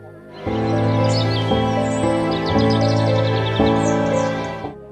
యొక్క ప్రత్యేకమైనటువంటి శుభాలు తెలియజేస్తూ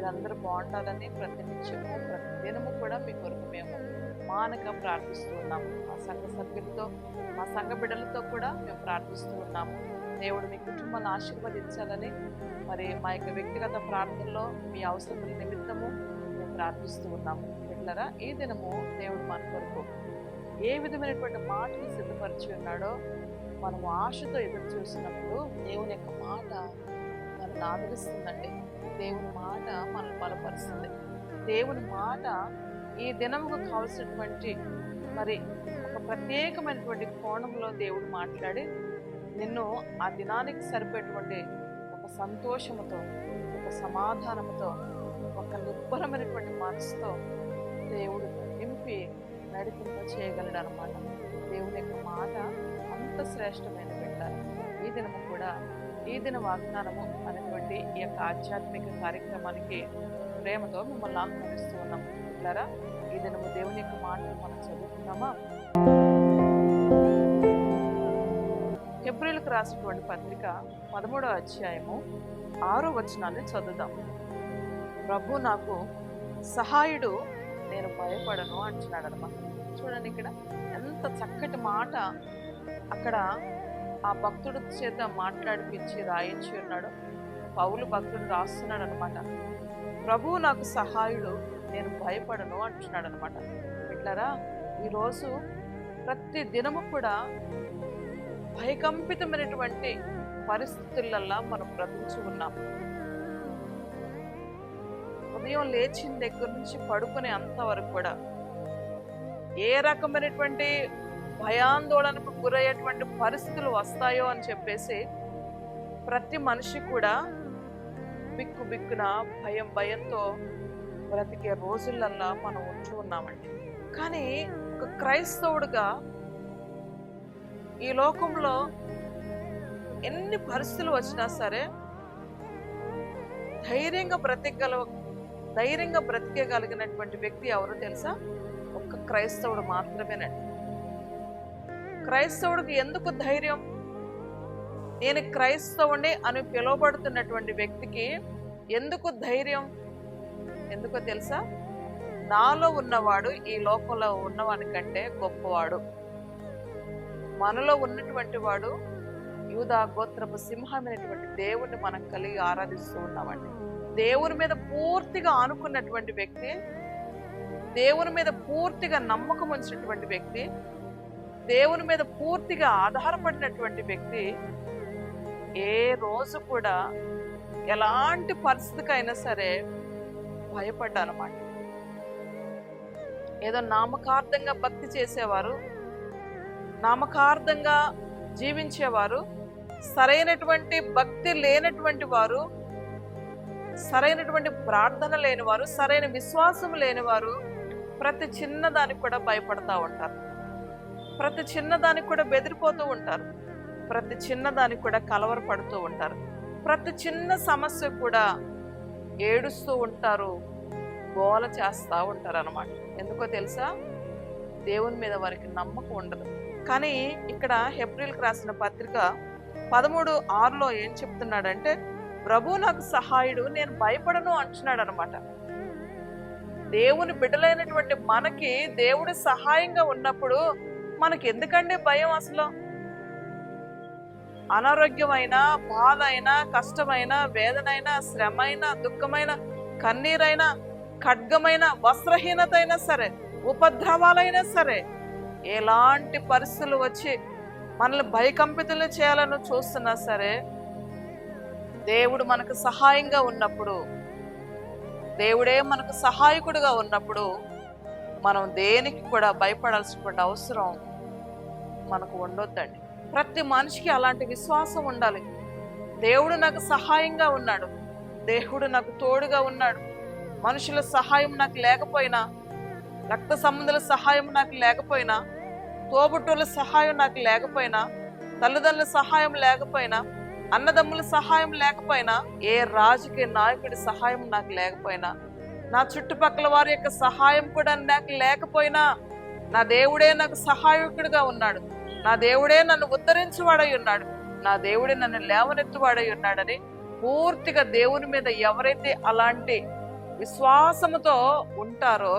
మీరందరూ బాగుండాలని ప్రతి నిత్యము ప్రతి దినము కూడా మీ కొరకు మేము మానక ప్రార్థిస్తూ ఉన్నాము. మా సంఘ సభ్యులతో మా సంఘ బిడ్డలతో కూడా మేము ప్రార్థిస్తూ ఉన్నాము. దేవుడు మీ కుటుంబాన్ని ఆశీర్వదించాలని మరి మా యొక్క వ్యక్తిగత ప్రార్థనలో మీ అవసరముల నిమిత్తము మేము ప్రార్థిస్తూ ఉన్నాము. పిల్లరా ఈ దినము దేవుడు మన కొరకు ఏ విధమైనటువంటి మాటలు సిద్ధపరిచి ఉన్నాడో మనము ఆశతో ఎదురు చూసినప్పుడు దేవుని యొక్క మాట మనల్ని ఆదరిస్తుందండి. దేవుని మాట మనల్ని బలపరుస్తుంది. దేవుని మాట ఈ దినముకు కావలసినటువంటి మరి ఒక ప్రత్యేకమైనటువంటి కోణంలో దేవుడు మాట్లాడి నిన్ను ఆ దినానికి సరిపోయేటువంటి ఒక సంతోషముతో ఒక సమాధానముతో ఒక నిబ్బరమైనటువంటి మనసుతో దేవుడు నింపి నడిపింప చేయగలడు అనమాట దేవుని యొక్క మాట అంత శ్రేష్టమైన బిడ్డ ఈ దినము కూడా ఈ దిన వాగ్దానము అనేటువంటి ఈ యొక్క ఆధ్యాత్మిక కార్యక్రమానికి ప్రేమతో మిమ్మల్ని ఆహ్వానిస్తూ ఉన్నాం. ఇట్లారా ఈ దినము దేవుని యొక్క మాటలు మనం చదువుతున్నామా ఏప్రిల్కి రాసినటువంటి పత్రిక పదమూడో అధ్యాయము ఆరో వచనాన్ని చదువుదాం. ప్రభు నాకు సహాయుడు నేను భయపడను అంటున్నాడు అనమాట చూడండి ఇక్కడ ఎంత చక్కటి మాట అక్కడ ఆ భక్తుడి చేత మాట్లాడిపించి రాయించి ఉన్నాడు. పౌలు భక్తుడు రాస్తున్నాడు అనమాట ప్రభువు నాకు సహాయుడు నేను భయపడను అంటున్నాడు అనమాట ఇట్లారా ఈరోజు ప్రతి దినము కూడా భయకంపితమైనటువంటి పరిస్థితులల్లా మనం బ్రతించి ఉన్నాం. ఉదయం లేచిన దగ్గర నుంచి పడుకునే అంతవరకు కూడా ఏ రకమైనటువంటి భయాందోళనకు గురయ్యేటువంటి పరిస్థితులు వస్తాయో అని చెప్పేసి ప్రతి మనిషి కూడా బిక్కు బిక్కున భయం భయంతో బ్రతికే రోజులల్లా మనం ఉంటూ ఉన్నామండి. కానీ ఒక క్రైస్తవుడుగా ఈ లోకంలో ఎన్ని పరిస్థితులు వచ్చినా సరే ధైర్యంగా బ్రతికగల ధైర్యంగా బ్రతికేయగలిగినటువంటి వ్యక్తి ఎవరో తెలుసా? ఒక్క క్రైస్తవుడు మాత్రమేనండి. క్రైస్తవుడికి ఎందుకు ధైర్యం? నేను క్రైస్తవుని అని పిలువబడుతున్నటువంటి వ్యక్తికి ఎందుకు ధైర్యం? ఎందుకో తెలుసా? నాలో ఉన్నవాడు ఈ లోకంలో ఉన్నవాని కంటే గొప్పవాడు. మనలో ఉన్నటువంటి వాడు యూదా గోత్రపు సింహమైనటువంటి దేవుణ్ణి మనం కలిగి ఆరాధిస్తూ ఉన్నామండి దేవుని మీద పూర్తిగా ఆనుకున్నటువంటి వ్యక్తి దేవుని మీద పూర్తిగా నమ్మకం ఉంచినటువంటి వ్యక్తి దేవుని మీద పూర్తిగా ఆధారపడినటువంటి వ్యక్తి ఏ రోజు కూడా ఎలాంటి పరిస్థితికైనా సరే భయపడ్డానమాట ఏదో నామకార్థంగా భక్తి చేసేవారు నామకార్థంగా జీవించేవారు సరైనటువంటి భక్తి లేనటువంటి వారు సరైనటువంటి ప్రార్థన లేనివారు సరైన విశ్వాసం లేనివారు ప్రతి చిన్నదానికి కూడా భయపడతా ఉంటారు. ప్రతి చిన్న దానికి కూడా బెదిరిపోతూ ఉంటారు. ప్రతి చిన్నదానికి కూడా కూడా కలవరపడుతూ ఉంటారు. ప్రతి చిన్న సమస్య కూడా ఏడుస్తూ ఉంటారు గోల చేస్తూ ఉంటారు అనమాట ఎందుకో తెలుసా? దేవుని మీద వారికి నమ్మకం ఉండదు. కానీ ఇక్కడ హెబ్రిల్కి రాసిన పత్రిక పదమూడు ఆరులో ఏం చెప్తున్నాడంటే ప్రభు నాకు సహాయుడు నేను భయపడను అంటున్నాడు అనమాట దేవుని బిడ్డలైనటువంటి మనకి దేవుడి సహాయంగా ఉన్నప్పుడు మనకి ఎందుకండి భయం అసలు? అనారోగ్యమైన బాధ అయినా కష్టమైన వేదనైనా శ్రమైన దుఃఖమైన కన్నీరైనా ఖడ్గమైన వస్త్రహీనత అయినా సరే ఉపద్రవాలైనా సరే ఎలాంటి పరిస్థితులు వచ్చి మనల్ని భయకంపితులు చేయాలని చూస్తున్నా సరే దేవుడు మనకు సహాయంగా ఉన్నప్పుడు దేవుడే మనకు సహాయకుడిగా ఉన్నప్పుడు మనం దేనికి కూడా భయపడాల్సినటువంటి అవసరం మనకు ఉండొద్దండి. ప్రతి మనిషికి అలాంటి విశ్వాసం ఉండాలి. దేవుడు నాకు సహాయంగా ఉన్నాడు. దేవుడు నాకు తోడుగా ఉన్నాడు. మనుషుల సహాయం నాకు లేకపోయినా రక్త సంబంధుల సహాయం నాకు లేకపోయినా తోబుట్టుల సహాయం నాకు లేకపోయినా తల్లిదండ్రుల సహాయం లేకపోయినా అన్నదమ్ముల సహాయం లేకపోయినా ఏ రాజకీయ నాయకుడి సహాయం నాకు లేకపోయినా నా చుట్టుపక్కల వారి యొక్క సహాయం కూడా నాకు లేకపోయినా నా దేవుడే నాకు సహాయకుడిగా ఉన్నాడు. నా దేవుడే నన్ను ఉద్ధరించువాడై ఉన్నాడు నా దేవుడే నన్ను లేవనెత్తువాడై ఉన్నాడని పూర్తిగా దేవుని మీద ఎవరైతే అలాంటి విశ్వాసముతో ఉంటారో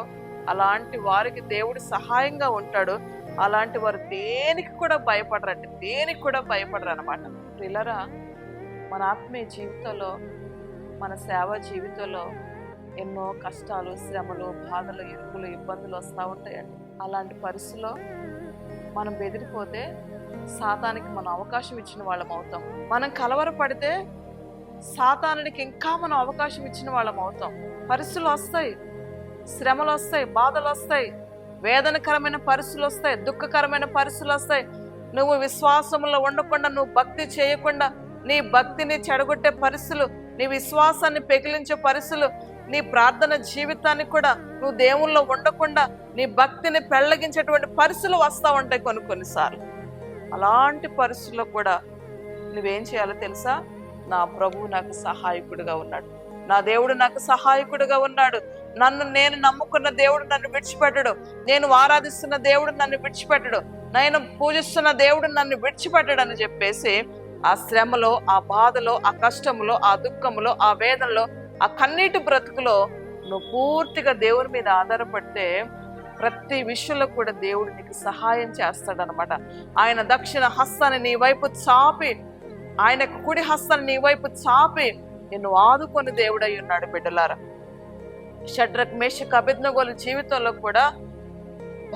అలాంటి వారికి దేవుడు సహాయంగా ఉంటాడు. అలాంటి వారు దేనికి కూడా భయపడరండి. దేనికి కూడా భయపడరు అనమాట పిల్లరా మన ఆత్మీయ జీవితంలో మన సేవ జీవితంలో ఎన్నో కష్టాలు శ్రమలు బాధలు ఇరుకులు ఇబ్బందులు వస్తూ ఉంటాయండి. అలాంటి పరిస్థితుల్లో మనం బెదిరిపోతే సాతానికి మనం అవకాశం ఇచ్చిన వాళ్ళం అవుతాం. మనం కలవరపడితే సాతానుడికి ఇంకా మనం అవకాశం ఇచ్చిన వాళ్ళం అవుతాం. పరిస్థితులు వస్తాయి శ్రమలు వస్తాయి బాధలు వస్తాయి వేదనకరమైన పరిస్థితులు వస్తాయి దుఃఖకరమైన పరిస్థితులు వస్తాయి. నువ్వు విశ్వాసంలో ఉండకుండా నువ్వు భక్తి చేయకుండా నీ భక్తిని చెడగొట్టే పరిస్థితులు నీ విశ్వాసాన్ని పెకిలించే పరిస్థితులు నీ ప్రార్థన జీవితాన్ని కూడా నువ్వు దేవుల్లో ఉండకుండా నీ భక్తిని పెళ్ళగించేటువంటి పరిస్థితులు వస్తూ ఉంటాయి కొన్ని కొన్నిసార్లు. అలాంటి పరిస్థితుల్లో కూడా నువ్వేం చేయాలో తెలుసా? నా ప్రభువు నాకు సహాయకుడిగా ఉన్నాడు. నా దేవుడు నాకు సహాయకుడిగా ఉన్నాడు. నన్ను నేను నమ్ముకున్న దేవుడు నన్ను విడిచిపెట్టడు. నేను ఆరాధిస్తున్న దేవుడు నన్ను విడిచిపెట్టడు. నేను పూజిస్తున్న దేవుడు నన్ను విడిచిపెట్టడు అని చెప్పేసి ఆ శ్రమలో ఆ బాధలో ఆ కష్టములో ఆ దుఃఖములో ఆ వేదనలో ఆ కన్నీటి బ్రతుకులో నువ్వు పూర్తిగా దేవుని మీద ఆధారపడితే ప్రతి విషయంలో కూడా దేవుడు నీకు సహాయం చేస్తాడనమాట. ఆయన దక్షిణ హస్తాన్ని నీ వైపు చాపి ఆయన కుడి హస్తాన్ని నీ వైపు చాపి నిన్ను ఆదుకొని దేవుడై ఉన్నాడు బిడ్డలారా. షడ్రక్ మేషక్ అభిజ్ఞగోలు జీవితంలో కూడా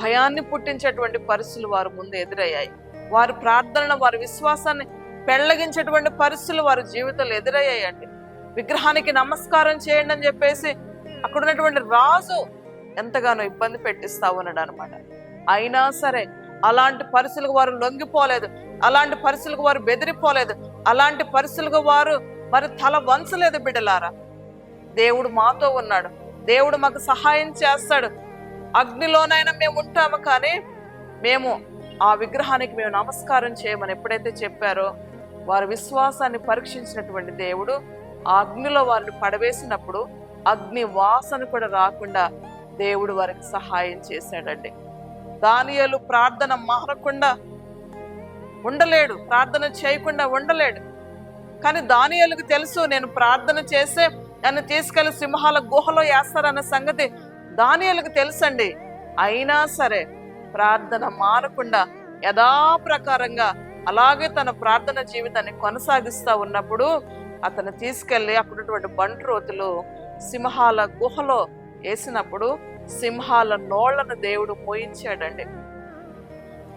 భయాన్ని పుట్టించేటువంటి పరిస్థితులు వారి ముందు ఎదురయ్యాయి. వారి ప్రార్థనను వారి విశ్వాసాన్ని పెళ్ళగించేటువంటి పరిస్థితులు వారి జీవితంలో ఎదురయ్యాయండి. విగ్రహానికి నమస్కారం చేయండి అని చెప్పేసి అక్కడ ఉన్నటువంటి రాజు ఎంతగానో ఇబ్బంది పెట్టిస్తా ఉన్నాడు అనమాట అయినా సరే అలాంటి పరిస్థితులకు వారు లొంగిపోలేదు. అలాంటి పరిస్థితులకు వారు బెదిరిపోలేదు. అలాంటి పరిస్థితులకు వారు మరి తల వంచలేదు బిడ్డలారా. దేవుడు మాతో ఉన్నాడు. దేవుడు మాకు సహాయం చేస్తాడు. అగ్నిలోనైనా మేము ఉంటాము కానీ మేము ఆ విగ్రహానికి మేము నమస్కారం చేయమని ఎప్పుడైతే చెప్పారో వారి విశ్వాసాన్ని పరీక్షించినటువంటి దేవుడు ఆ అగ్నిలో వారిని పడవేసినప్పుడు అగ్ని వాసన కూడా రాకుండా దేవుడు వారికి సహాయం చేశాడండి. దానియలు ప్రార్థన మారకుండా ఉండలేడు ప్రార్థన చేయకుండా ఉండలేడు. కానీ దానియలకు తెలుసు నేను ప్రార్థన చేసే నన్ను తీసుకెళ్ళి సింహాల గుహలో వేస్తారన్న సంగతి దానియలకు తెలుసండి. అయినా సరే ప్రార్థన మారకుండా యథాప్రకారంగా అలాగే తన ప్రార్థన జీవితాన్ని కొనసాగిస్తా ఉన్నప్పుడు అతను తీసుకెళ్ళి అక్కడున్నటువంటి బంట్రోతులు సింహాల గుహలో వేసినప్పుడు సింహాల నోళ్ళను దేవుడు మోయించాడండి.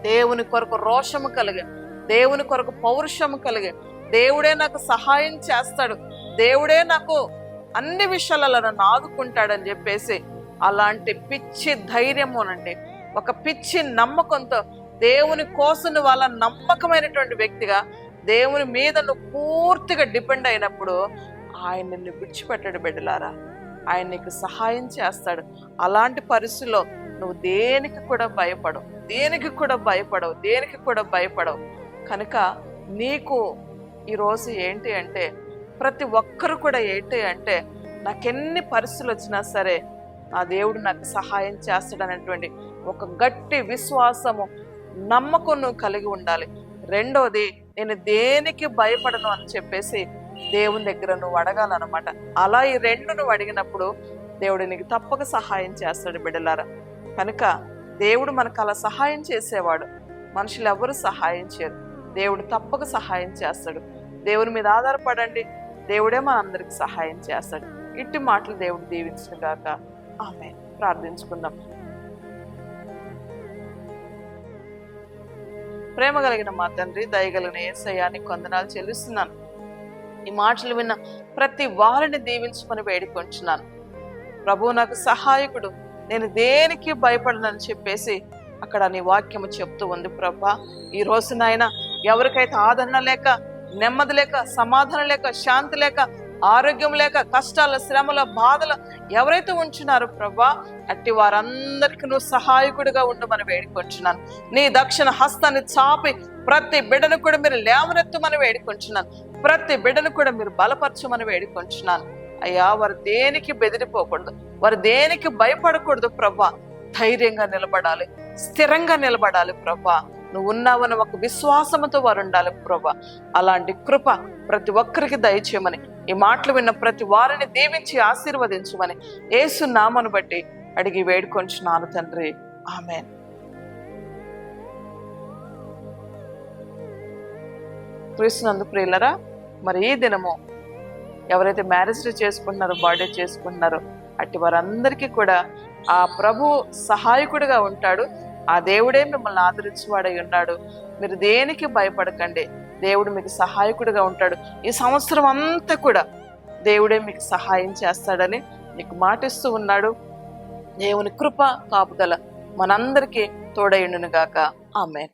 దేవుని కొరకు రోషము కలిగి దేవుని కొరకు పౌరుషము కలిగి దేవుడే నాకు సహాయం చేస్తాడు దేవుడే నాకు అన్ని విషయాలలో నన్ను ఆదుకుంటాడని చెప్పేసి అలాంటి పిచ్చి ధైర్యమునండి. ఒక పిచ్చి నమ్మకంతో దేవుని కోసం వాళ్ళ నమ్మకమైనటువంటి వ్యక్తిగా దేవుని మీద నువ్వు పూర్తిగా డిపెండ్ అయినప్పుడు ఆయన నిన్ను విడిచిపెట్టాడు బిడ్డలారా. ఆయన నీకు సహాయం చేస్తాడు. అలాంటి పరిస్థితుల్లో నువ్వు దేనికి కూడా భయపడవు. దేనికి కూడా భయపడవు. దేనికి కూడా భయపడవు. కనుక నీకు ఈరోజు ఏంటి అంటే ప్రతి ఒక్కరు కూడా ఏంటి అంటే నాకెన్ని పరిస్థితులు వచ్చినా సరే ఆ దేవుడు నాకు సహాయం చేస్తాడనేటువంటి ఒక గట్టి విశ్వాసము నమ్మకం నువ్వు కలిగి ఉండాలి. రెండవది నేను దేనికి భయపడను అని చెప్పేసి దేవుని దగ్గర నువ్వు అడగాలన్నమాట. అలా ఈ రెండు నువ్వు అడిగినప్పుడు దేవుడు నీకు తప్పక సహాయం చేస్తాడు బిడ్డలారా. కనుక దేవుడు మనకు అలా సహాయం చేసేవాడు. మనుషులు ఎవరు సహాయం చేయరు. దేవుడు తప్పక సహాయం చేస్తాడు. దేవుని మీద ఆధారపడండి. దేవుడే మన అందరికి సహాయం చేస్తాడు. ఇట్టి మాటలు దేవుడు దీవించిన గాక. ఆమె ప్రార్థించుకుందాం. ప్రేమ కలిగిన మా తండ్రి దయగలిగిన ఏసయ్యాన్ని కొందనాలు చెల్లిస్తున్నాను. ఈ మాటలు విన్న ప్రతి వారిని దీవించమని వేడుకొంచున్నాను. ప్రభు నాకు సహాయకుడు. నేను దేనికి భయపడనని చెప్పేసి అక్కడ నీ వాక్యము చెప్తూ ఉంది ప్రభా. ఈ రోజు నాయన ఎవరికైతే ఆదరణ లేక నెమ్మది లేక సమాధానం లేక శాంతి లేక ఆరోగ్యం లేక కష్టాల శ్రమల బాధలు ఎవరైతే ఉంచున్నారో ప్రభా అట్టి వారందరికీ నువ్వు సహాయకుడిగా ఉండమని వేడుకొంచున్నాను నీ దక్షిణ హస్తాన్ని చాపి ప్రతి బిడ్డను కూడా మీరు లేవనెత్తమని వేడుకొంచున్నాను ప్రతి బిడ్డను కూడా మీరు బలపరచమని వేడుకొంచున్నాను అయ్యా వారు దేనికి బెదిరిపోకూడదు? వారు దేనికి భయపడకూడదు ప్రభా? ధైర్యంగా నిలబడాలి స్థిరంగా నిలబడాలి ప్రభా. నువ్వు ఉన్నావని ఒక విశ్వాసంతో వారు ఉండాలి ప్రభా. అలాంటి కృప ప్రతి ఒక్కరికి దయచేయమని ఈ మాటలు విన్న ప్రతి వారిని దీవించి ఆశీర్వదించమని ఏసు నామను బట్టి అడిగి వేడుకొంచున్నాను తండ్రి. ఆమెన్. క్రీస్తునందు ప్రియులరా మరి ఈ దినము ఎవరైతే మ్యారేజ్ చేసుకుంటున్నారో బర్త్డే చేసుకుంటున్నారో అట్టి వారందరికీ కూడా ఆ ప్రభు సహాయకుడిగా ఉంటాడు. ఆ దేవుడే మిమ్మల్ని ఆదరించేవాడై ఉన్నాడు. మీరు దేనికి భయపడకండి. దేవుడు మీకు సహాయకుడిగా ఉంటాడు. ఈ సంవత్సరం అంతా కూడా దేవుడే మీకు సహాయం చేస్తాడని మీకు మాటిస్తూ ఉన్నాడు. దేవుని కృప కాపుదల మనందరికీ తోడయుండును గాక ఆమెన్.